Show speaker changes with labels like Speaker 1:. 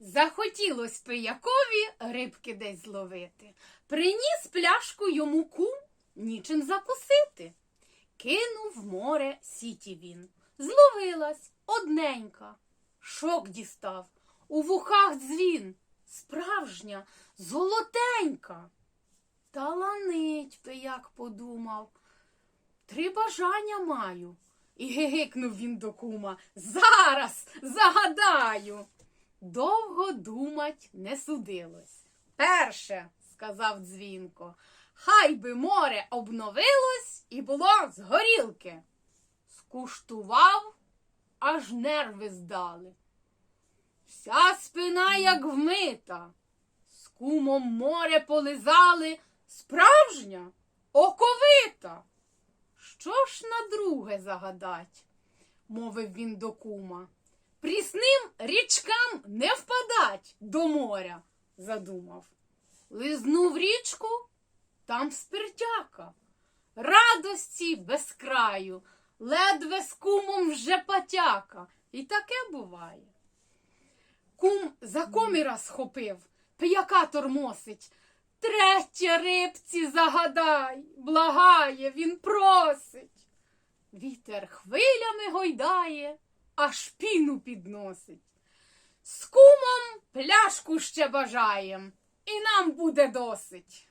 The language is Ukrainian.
Speaker 1: Захотілось пиякові рибки десь зловити. Приніс пляшку йому кум, нічим закусити. Кинув в море сіті він. Зловилась одненька. Шок дістав. У вухах дзвін. Справжня, золотенька. Таланить, пияк подумав. Три бажання маю. І гигикнув він до кума. Зараз загадаю. Довго думать не судилось. Перше, сказав дзвінко, хай би море обновилось і було з горілки. Скуштував, аж нерви здали. Вся спина як вмита. З кумом море полизали, справжня, оковита. Що ж на друге загадать? мовив він до кума. Прісним річкам не впадать до моря, задумав. Лизнув річку, там спиртяка. Радості без краю, ледве з кумом вже потяка. І таке буває. Кум за коміра схопив, пияка тормосить. Третє рибці загадай, благає, він просить. Вітер хвилями гойдає, аж піну підносить. З кумом пляшку ще бажаєм, і нам буде досить.